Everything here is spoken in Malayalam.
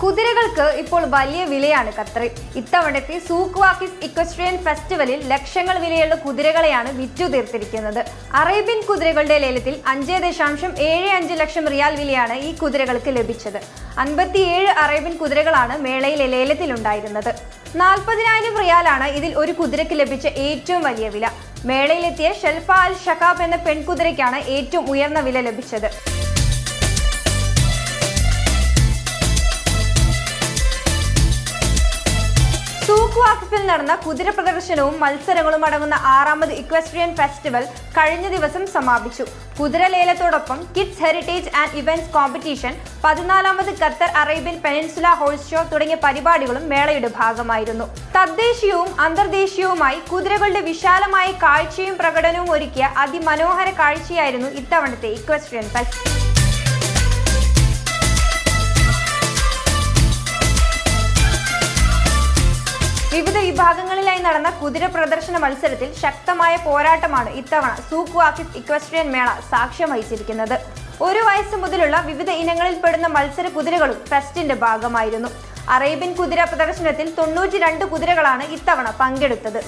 കുതിരകൾക്ക് ഇപ്പോൾ വലിയ വിലയാണ് ഖത്തറിൽ. ഇത്തവണത്തെ സൂക്ക് വാക്കിസ് ഇക്വസ്ട്രിയൻ ഫെസ്റ്റിവലിൽ ലക്ഷങ്ങൾ വിലയുള്ള കുതിരകളെയാണ് വിറ്റു തീർത്തിരിക്കുന്നത് അറേബ്യൻ കുതിരകളുടെ ലേലത്തിൽ അഞ്ച് ദശാംശം ഏഴ് അഞ്ച് ലക്ഷം റിയാൽ വിലയാണ് ഈ കുതിരകൾക്ക് ലഭിച്ചത്. അൻപത്തിയേഴ് അറേബ്യൻ കുതിരകളാണ് മേളയിലെ ലേലത്തിലുണ്ടായിരുന്നത്. നാൽപ്പതിനായിരം റിയാലാണ് ഇതിൽ ഒരു കുതിരയ്ക്ക് ലഭിച്ച ഏറ്റവും വലിയ വില. മേളയിലെത്തിയ ഷെൽഫ അൽ ഷക്കാബ് എന്ന പെൺകുതിരയ്ക്കാണ് ഏറ്റവും ഉയർന്ന വില ലഭിച്ചത്. സൂക്ക് വാക്കിഫിൽ നടന്ന കുതിര പ്രദർശനവും മത്സരങ്ങളും അടങ്ങുന്ന ആറാമത് ഇക്വസ്ട്രിയൻ ഫെസ്റ്റിവൽ കഴിഞ്ഞ ദിവസം സമാപിച്ചു. കുതിര ലേലത്തോടൊപ്പം kids heritage and events competition പതിനാലാമത് Qatar Arabian peninsula horse show തുടങ്ങിയ പരിപാടികളും മേളയുടെ ഭാഗമായിരുന്നു. തദ്ദേശീയവും അന്തർദേശീയവുമായി കുതിരകളുടെ വിശാലമായ കാഴ്ചയും പ്രകടനവും ഒരുക്കിയ അതിമനോഹര കാഴ്ചയായിരുന്നു ഇത്തവണത്തെ ഇക്വസ്ട്രിയൻ ഫെസ്റ്റ് വിവിധ വിഭാഗങ്ങളിലായി നടന്ന കുതിര പ്രദർശന മത്സരത്തിൽ ശക്തമായ പോരാട്ടമാണ് ഇത്തവണ സൂക്ക് വാക്കിഫ് ഇക്വസ്ട്രിയൻ മേള സാക്ഷ്യം വഹിച്ചിരിക്കുന്നത്. ഒരു വയസ്സ് മുതലുള്ള വിവിധ ഇനങ്ങളിൽ പെടുന്ന മത്സര കുതിരകളും ഫെസ്റ്റിന്റെ ഭാഗമായിരുന്നു. അറേബ്യൻ കുതിര പ്രദർശനത്തിൽ തൊണ്ണൂറ്റിരണ്ട് കുതിരകളാണ് ഇത്തവണ പങ്കെടുത്തത്.